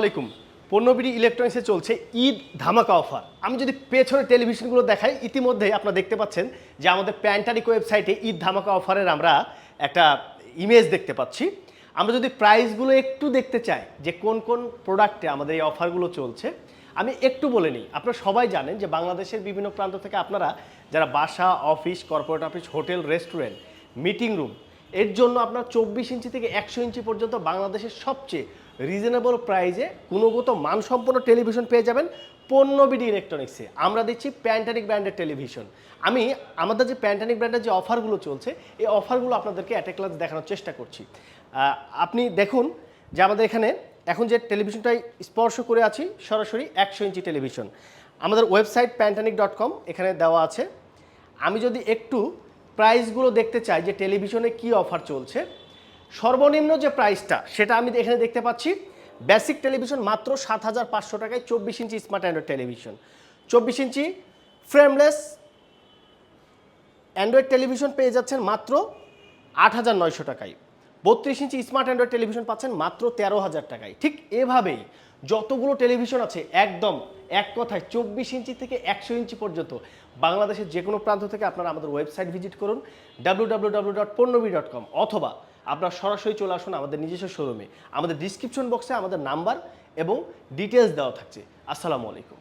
আলাইকুম। পণ্যবিডি ইলেকট্রনিক্সে চলছে ঈদ ধামাকা অফার। আমি যদি পেছনে টেলিভিশনগুলো দেখাই ইতিমধ্যে আপনারা দেখতে পাচ্ছেন যে আমাদের প্যান্টারিক ওয়েবসাইটে ঈদ ধামাকা অফারের আমরা একটা ইমেজ দেখতে পাচ্ছি। আমরা যদি প্রাইসগুলো একটু দেখতে চাই যে কোন কোন প্রোডাক্টে আমাদের এই অফারগুলো চলছে, আমি একটু বলে নিই। আপনারা সবাই জানেন যে বাংলাদেশের বিভিন্ন প্রান্ত থেকে আপনারা যারা বাসা office corporate office hotel restaurant meeting room এর জন্য আপনার চব্বিশ ইঞ্চি থেকে একশো ইঞ্চি পর্যন্ত বাংলাদেশের সবচেয়ে রিজনেবল প্রাইজে গুণগত মানসম্পন্ন টেলিভিশন পেয়ে যাবেন পণ্যবিডি ইলেকট্রনিক্সে আমরা দিচ্ছি প্যান্টানিক ব্র্যান্ডের টেলিভিশন আমি আমাদের যে প্যান্টানিক ব্র্যান্ডের যে অফারগুলো চলছে, এই অফারগুলো আপনাদেরকে অ্যাট ক্লাস দেখানোর চেষ্টা করছি। আপনি দেখুন যে আমাদের এখানে এখন যে টেলিভিশনটাই স্পর্শ করে আছি, সরাসরি একশো ইঞ্চি টেলিভিশন আমাদের ওয়েবসাইট প্যান্টানিক ডট কম এখানে দেওয়া আছে। আমি যদি একটু প্রাইসগুলো দেখতে চাই যে টেলিভিশনে কি অফার চলছে সর্বনিম্ন যে প্রাইসটা, সেটা আমি এখানে দেখতে পাচ্ছি। বেসিক টেলিভিশন মাত্র সাত হাজার পাঁচশো টাকায় চব্বিশ ইঞ্চি স্মার্ট অ্যান্ড্রয়েড টেলিভিশন চব্বিশ ইঞ্চি ফ্রেমলেস অ্যান্ড্রয়েড টেলিভিশন পেয়ে যাচ্ছেন মাত্র আট হাজার নয়শো টাকায়। বত্রিশ ইঞ্চি স্মার্ট অ্যান্ড্রয়েড টেলিভিশন পাচ্ছেন মাত্র তেরো হাজার টাকায়। ঠিক এভাবেই যতগুলো টেলিভিশন আছে, একদম এক কথায় চব্বিশ ইঞ্চি থেকে একশো ইঞ্চি পর্যন্ত, বাংলাদেশের যে কোনো প্রান্ত থেকে আপনারা আমাদের ওয়েবসাইট ভিজিট করুন ডাব্লিউ ডাব্লিউ ডাব্লিউ ডট পণ্যবি ডট কম অথবা আপনারা সরাসরি চলে আসুন আমাদের নিজস্ব শোরুমে আমাদের ডিসক্রিপশন বক্সে আমাদের নাম্বার এবং ডিটেলস দেওয়া থাকছে। আসসালামু আলাইকুম।